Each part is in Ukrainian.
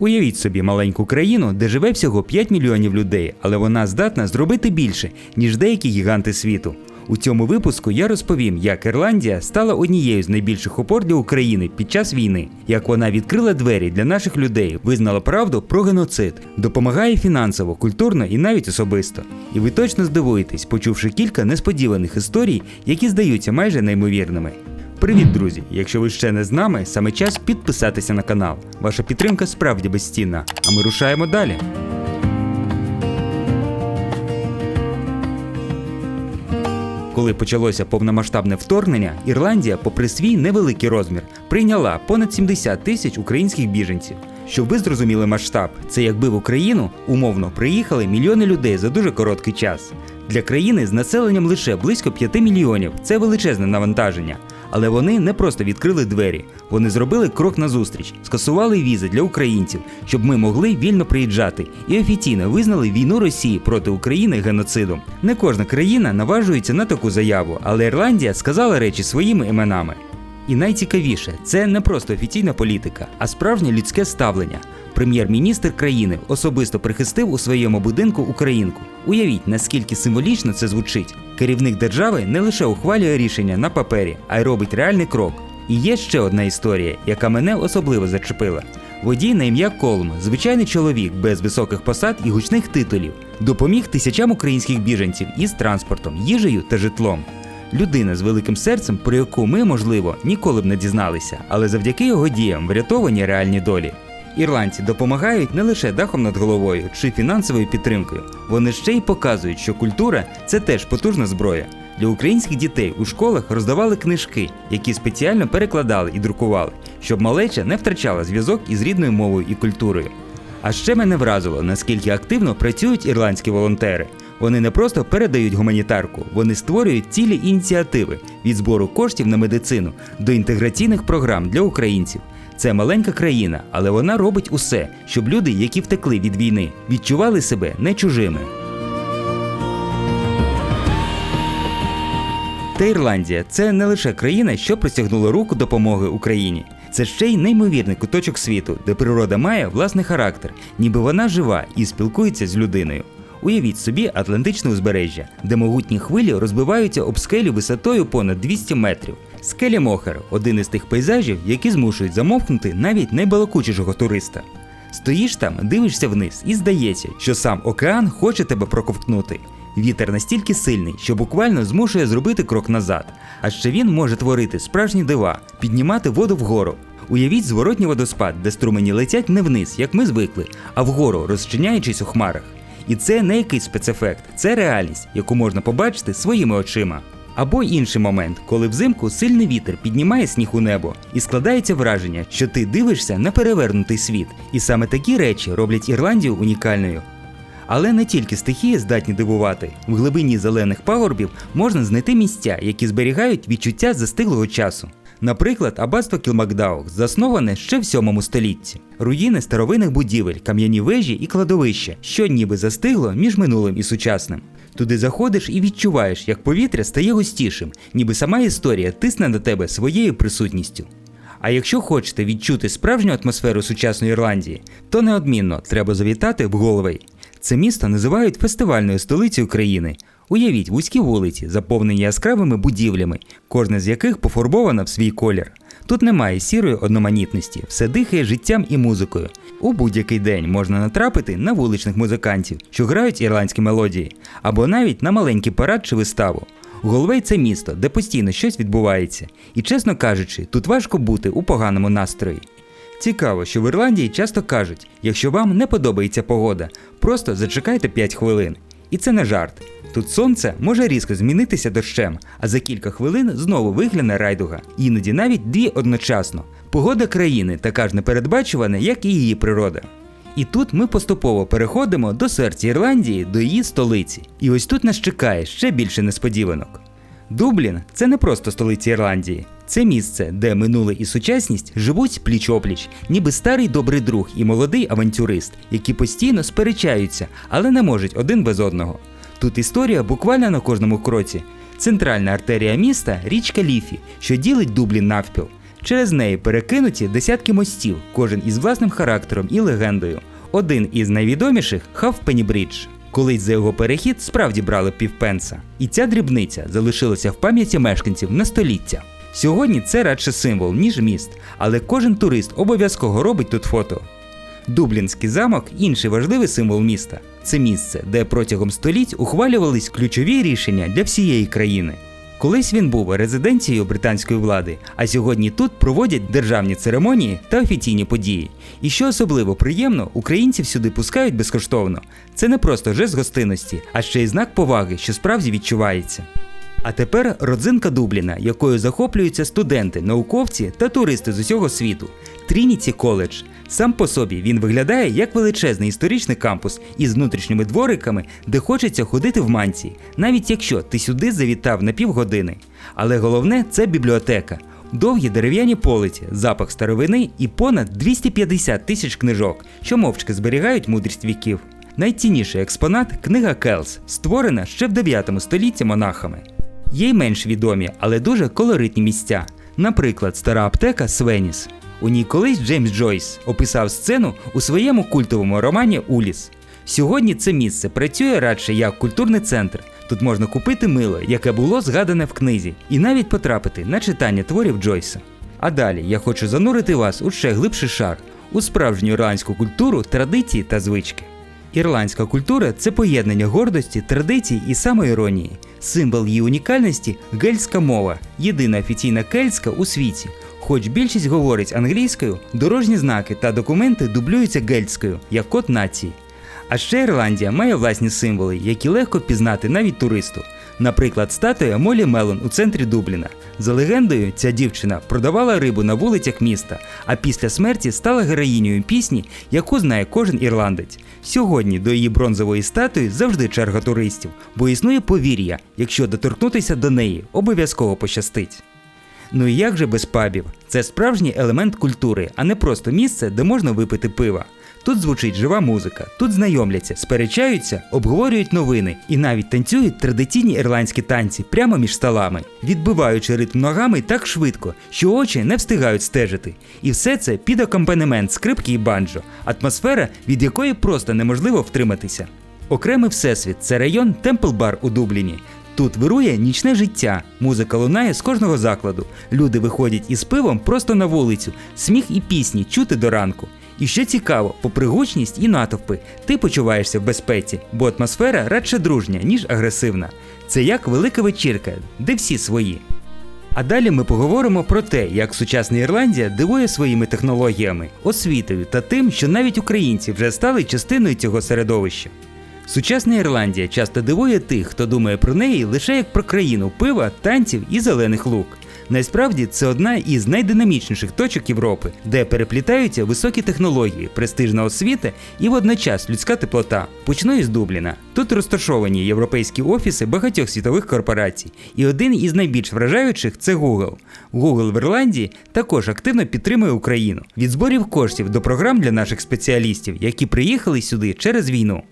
Уявіть собі маленьку країну, де живе всього 5 мільйонів людей, але вона здатна зробити більше, ніж деякі гіганти світу. У цьому випуску я розповім, як Ірландія стала однією з найбільших опор для України під час війни, як вона відкрила двері для наших людей, визнала правду про геноцид, допомагає фінансово, культурно і навіть особисто. І ви точно здивуєтесь, почувши кілька несподіваних історій, які здаються майже неймовірними. Привіт, друзі! Якщо ви ще не з нами, саме час підписатися на канал. Ваша підтримка справді безцінна. А ми рушаємо далі. Коли почалося повномасштабне вторгнення, Ірландія, попри свій невеликий розмір, прийняла понад 70 тисяч українських біженців. Щоб ви зрозуміли масштаб, це якби в Україну умовно приїхали мільйони людей за дуже короткий час. Для країни з населенням лише близько 5 мільйонів це величезне навантаження. Але вони не просто відкрили двері, вони зробили крок назустріч, скасували візи для українців, щоб ми могли вільно приїжджати, і офіційно визнали війну Росії проти України геноцидом. Не кожна країна наважується на таку заяву, але Ірландія сказала речі своїми іменами. І найцікавіше, це не просто офіційна політика, а справжнє людське ставлення. Прем'єр-міністр країни особисто прихистив у своєму будинку українку. Уявіть, наскільки символічно це звучить. Керівник держави не лише ухвалює рішення на папері, а й робить реальний крок. І є ще одна історія, яка мене особливо зачепила. Водій на ім'я Колм, звичайний чоловік без високих посад і гучних титулів, допоміг тисячам українських біженців із транспортом, їжею та житлом. Людина з великим серцем, про яку ми, можливо, ніколи б не дізналися, але завдяки його діям врятовані реальні долі. Ірландці допомагають не лише дахом над головою чи фінансовою підтримкою, вони ще й показують, що культура це теж потужна зброя. Для українських дітей у школах роздавали книжки, які спеціально перекладали і друкували, щоб малеча не втрачала зв'язок із рідною мовою і культурою. А ще мене вразило, наскільки активно працюють ірландські волонтери. Вони не просто передають гуманітарку, вони створюють цілі ініціативи від збору коштів на медицину до інтеграційних програм для українців. Це маленька країна, але вона робить усе, щоб люди, які втекли від війни, відчували себе не чужими. Та Ірландія це не лише країна, що простягнула руку допомоги Україні. Це ще й неймовірний куточок світу, де природа має власний характер, ніби вона жива і спілкується з людиною. Уявіть собі Атлантичне узбережжя, де могутні хвилі розбиваються об скелю висотою понад 200 метрів. Скелі Мохер один із тих пейзажів, які змушують замовкнути навіть найбалакучішого туриста. Стоїш там, дивишся вниз, і здається, що сам океан хоче тебе проковтнути. Вітер настільки сильний, що буквально змушує зробити крок назад. А ще він може творити справжні дива, піднімати воду вгору. Уявіть зворотній водоспад, де струмені летять не вниз, як ми звикли, а вгору, розчиняючись у хмарах. І це не якийсь спецефект, це реальність, яку можна побачити своїми очима. Або інший момент, коли взимку сильний вітер піднімає сніг у небо і складається враження, що ти дивишся на перевернутий світ, і саме такі речі роблять Ірландію унікальною. Але не тільки стихії здатні дивувати. В глибині зелених пагорбів можна знайти місця, які зберігають відчуття застиглого часу. Наприклад, аббатство Кілмакдауг засноване ще в 7 столітті. Руїни старовинних будівель, кам'яні вежі і кладовища, що ніби застигло між минулим і сучасним. Туди заходиш і відчуваєш, як повітря стає густішим, ніби сама історія тисне на тебе своєю присутністю. А якщо хочете відчути справжню атмосферу сучасної Ірландії, то неодмінно треба завітати в Голвей. Це місто називають фестивальною столицею країни. Уявіть вузькі вулиці, заповнені яскравими будівлями, кожна з яких пофарбована в свій колір. Тут немає сірої одноманітності, все дихає життям і музикою. У будь-який день можна натрапити на вуличних музикантів, що грають ірландські мелодії, або навіть на маленький парад чи виставу. Голвей це місто, де постійно щось відбувається. І чесно кажучи, тут важко бути у поганому настрої. Цікаво, що в Ірландії часто кажуть, якщо вам не подобається погода, просто зачекайте 5 хвилин. І це не жарт. Тут сонце може різко змінитися дощем, а за кілька хвилин знову вигляне райдуга, іноді навіть дві одночасно. Погода країни така ж непередбачувана, як і її природа. І тут ми поступово переходимо до серця Ірландії, до її столиці. І ось тут нас чекає ще більше несподіванок. Дублін це не просто столиця Ірландії, це місце, де минуле і сучасність живуть пліч-опліч, ніби старий добрий друг і молодий авантюрист, які постійно сперечаються, але не можуть один без одного. Тут історія буквально на кожному кроці. Центральна артерія міста річка Ліфі, що ділить Дублін навпіл. Через неї перекинуті десятки мостів, кожен із власним характером і легендою. Один із найвідоміших Хавпені Брідж. Колись за його перехід справді брали півпенса. І ця дрібниця залишилася в пам'яті мешканців на століття. Сьогодні це радше символ, ніж міст, але кожен турист обов'язково робить тут фото. Дублінський замок інший важливий символ міста. Це місце, де протягом століть ухвалювались ключові рішення для всієї країни. Колись він був резиденцією британської влади, а сьогодні тут проводять державні церемонії та офіційні події. І що особливо приємно, українців сюди пускають безкоштовно. Це не просто жест гостинності, а ще й знак поваги, що справді відчувається. А тепер родзинка Дубліна, якою захоплюються студенти, науковці та туристи з усього світу. Трініті коледж. Сам по собі він виглядає як величезний історичний кампус із внутрішніми двориками, де хочеться ходити в манці, навіть якщо ти сюди завітав на півгодини. Але головне це бібліотека. Довгі дерев'яні полиці, запах старовини і понад 250 тисяч книжок, що мовчки зберігають мудрість віків. Найцінніший експонат книга Келс, створена ще в 9 столітті монахами. Є й менш відомі, але дуже колоритні місця. Наприклад, стара аптека Свеніс. У ній колись Джеймс Джойс описав сцену у своєму культовому романі Уліс. Сьогодні це місце працює радше як культурний центр. Тут можна купити мило, яке було згадане в книзі, і навіть потрапити на читання творів Джойса. А далі я хочу занурити вас у ще глибший шар, у справжню ірландську культуру, традиції та звички. Ірландська культура це поєднання гордості, традицій і самоіронії. Символ її унікальності гельська мова, єдина офіційна кельтська у світі. Хоч більшість говорить англійською, дорожні знаки та документи дублюються гельтською, як код нації. А ще Ірландія має власні символи, які легко пізнати навіть туристу. Наприклад, статуя Молі Мелон у центрі Дубліна. За легендою, ця дівчина продавала рибу на вулицях міста, а після смерті стала героїнею пісні, яку знає кожен ірландець. Сьогодні до її бронзової статуї завжди черга туристів, бо існує повір'я, якщо доторкнутися до неї, обов'язково пощастить. Ну і як же без пабів? Це справжній елемент культури, а не просто місце, де можна випити пива. Тут звучить жива музика, тут знайомляться, сперечаються, обговорюють новини і навіть танцюють традиційні ірландські танці прямо між столами, відбиваючи ритм ногами так швидко, що очі не встигають стежити. І все це під акомпанемент скрипки і банджо, атмосфера, від якої просто неможливо втриматися. Окремий всесвіт це район Темпл Бар у Дубліні. Тут вирує нічне життя, музика лунає з кожного закладу. Люди виходять із пивом просто на вулицю, сміх і пісні чути до ранку. І ще цікаво, попри гучність і натовпи, ти почуваєшся в безпеці, бо атмосфера радше дружня, ніж агресивна. Це як велика вечірка, де всі свої. А далі ми поговоримо про те, як сучасна Ірландія дивує своїми технологіями, освітою та тим, що навіть українці вже стали частиною цього середовища. Сучасна Ірландія часто дивує тих, хто думає про неї лише як про країну пива, танців і зелених лук. Насправді це одна із найдинамічніших точок Європи, де переплітаються високі технології, престижна освіта і водночас людська теплота. Почну із Дубліна. Тут розташовані європейські офіси багатьох світових корпорацій, і один із найбільш вражаючих це Google. Google в Ірландії також активно підтримує Україну від зборів коштів до програм для наших спеціалістів, які приїхали сюди через війну.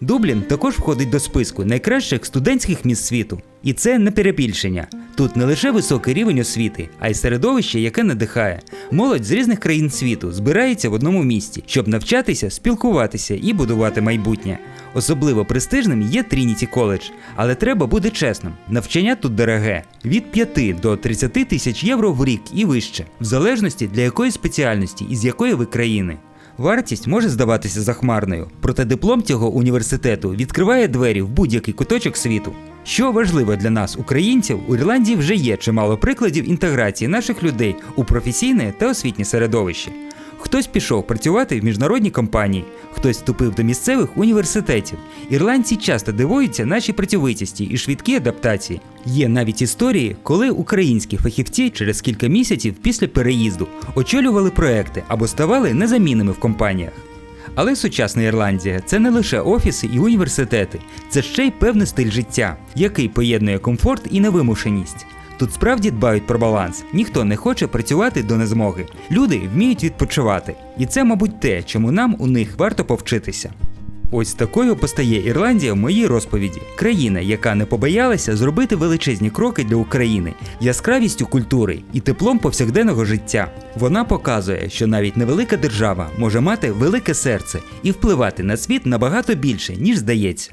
Дублін також входить до списку найкращих студентських міст світу. І це не перебільшення. Тут не лише високий рівень освіти, а й середовище, яке надихає. Молодь з різних країн світу збирається в одному місті, щоб навчатися, спілкуватися і будувати майбутнє. Особливо престижним є Трініті коледж, але треба бути чесним. Навчання тут дороге від 5 до 30 тисяч євро в рік і вище, в залежності для якої спеціальності і з якої ви країни. Вартість може здаватися захмарною, проте диплом цього університету відкриває двері в будь-який куточок світу. Що важливо для нас, українців, у Ірландії вже є чимало прикладів інтеграції наших людей у професійне та освітнє середовище. Хтось пішов працювати в міжнародній компанії, хтось вступив до місцевих університетів. Ірландці часто дивуються нашій працьовитісті і швидкій адаптації. Є навіть історії, коли українські фахівці через кілька місяців після переїзду очолювали проекти або ставали незамінними в компаніях. Але сучасна Ірландія це не лише офіси і університети, це ще й певний стиль життя, який поєднує комфорт і невимушеність. Тут справді дбають про баланс. Ніхто не хоче працювати до незмоги. Люди вміють відпочивати. І це, мабуть, те, чому нам у них варто повчитися. Ось такою постає Ірландія в моїй розповіді. Країна, яка не побоялася зробити величезні кроки для України, яскравістю культури і теплом повсякденного життя. Вона показує, що навіть невелика держава може мати велике серце і впливати на світ набагато більше, ніж здається.